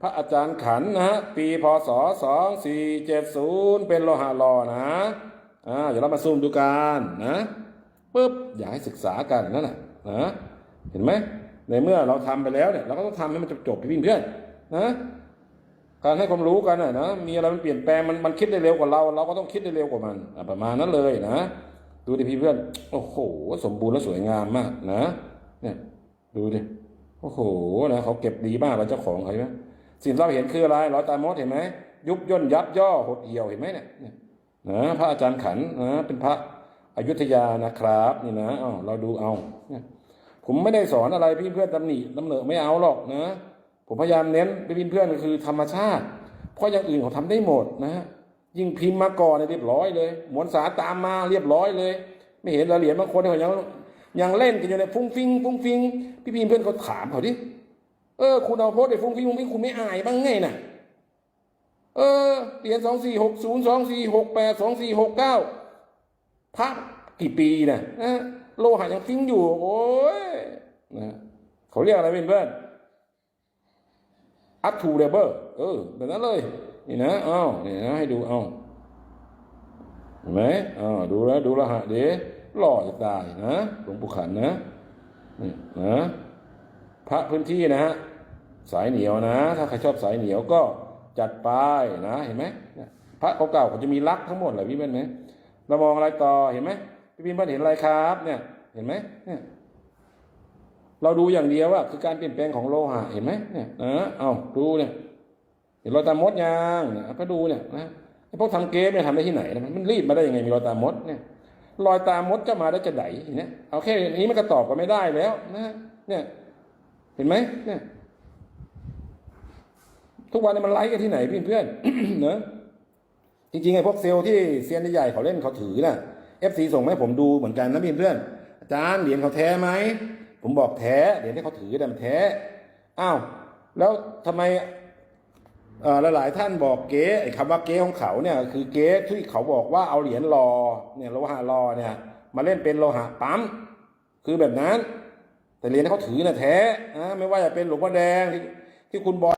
พระอาจารย์ขันนะฮะปีพศสองสี่เจ็ดศูนย์เป็นโลหะหล่อนะอ่าเดี๋ยวเรามาซูมดูกันนะปุ๊บอยากให้ศึกษากันนั่นน่ะนะเห็นไหมในเมื่อเราทำไปแล้วเนี่ยเราก็ต้องทำให้มันจบๆพี่เพื่อนนะการให้ความรู้กันน่ะนะมีอะไรมันเปลี่ยนแปลงมันมันคิดได้เร็วกว่าเรา เราก็ต้องคิดได้เร็วกว่ามันประมาณนั้นเลยนะดูดิพี่เพื่อนโอ้โห สมบูรณ์และสวยงามมากนะเนี่ยดูดิโอ้โหนะเขาเก็บดีมากเลยเจ้าของเขาใช่ไหม สิ่งเราเห็นคืออะไรรอยตามดเห็นไหมยุบย่นยับย่อหดเหี่ยวเห็นไหมเนี่ยนะพระอาจารย์ขันนะเป็นพระอยุธยานะครับนี่นะเอาเราดูเอาผมไม่ได้สอนอะไรพี่เพื่อนตำหนิตำเหนอไม่เอาหรอกนะผมพยายามเน้นพี่เพื่อนก็คือธรรมชาติ เพราะอย่างอื่นเขาทำได้หมดนะยิ่งพิมพ์มาก่อนเนี่ยเรียบร้อยเลยหมวนสาตามมาเรียบร้อยเลย ไม่เห็นเหรอเหรียญบางคนเขายังยังเล่นกันอยู่ในยฟุ้งฟิงฟุ้งฟิงพี่พิมพเพื่อนเขาถามเขาดิ เออ คุณเอาโพสต์ในฟุ้งฟิงฟุ้งฟิงคุณไม่อายบ้างไงน่ะ เออเหรียญสองสี่หกศูนย์สองสี่หกแปดสองสี่หกเก้าพระกี่ปีน่ะนะโลหะยังฟิ้งอยู่ โอ้ยนะเขาเรียกอะไรเป็นเพื่อน up to level เออแบบนั้นเลย นี่นะอ้าวนี่นะ ให้ดูเอาเห็นไหมอ้าวดูแล้วดูรหัสเดี๋ยวหล่อจะตายนะหลวงปู่ขันนะนี่นะ พระพื้นที่นะฮะสายเหนียวนะ ถ้าใครชอบสายเหนียวก็จัดไปนะเห็นไหมพระเก่าๆเขาจะมีลักษณ์ทั้งหมดเลยพี่เพื่อนไหมเรามองอะไรต่อเห็นไหมพี่พิมพ์เพื่อนเห็นอะไรครับ เนี่ย เห็นไหมเนี่ยเราดูอย่างเดียวว่าคือการเปลี่ยนแปลงของโลหะเห็นไหมเนี่ยนะเอาดูเนี่ยเห็นรอยตามมดยังเนี่ยก็ดูเนี่ยนะไอพวกทำเกมเนี่ยทำได้ที่ไหนนะมันรีดมาได้ยังไงมีรอยตามมดเนี่ยรอยตามดจะมาได้จะไหนเนี่ยเอาแค่นี้มันก็ตอบกันไม่ได้แล้วนะเนี่ย เห็นไหมเนี่ยทุกวันนี้มันไลฟ์กันที่ไหนพี่เพื่อนเนอะจริงๆไอ้พวกเซลล์ที่เซียนใหญ่เขาเล่นเขาถือน่ะเอฟซีส่งมาให้ผมดูเหมือนกันนะพี่เพื่อนอาจารย์เหรียญเขาแท้ไหมผมบอกแท้เหรียญที่เขาถือเนี่มันแท้อ้าวแล้วทำไมหลายๆท่านบอกเก๊ไอ้คำว่าเก๊ของเขาเนี่ย คือเก๊ที่เขาบอกว่าเอาเหรียญรอเนี่ยโลหะรอเนี่ย มาเล่นเป็นโลหะปั๊มคือแบบนั้น แต่เหรียญที่เขาถือน่ะแท้นะไม่ว่าจะเป็นหลวงพ่อแดงที่ที่คุณบอย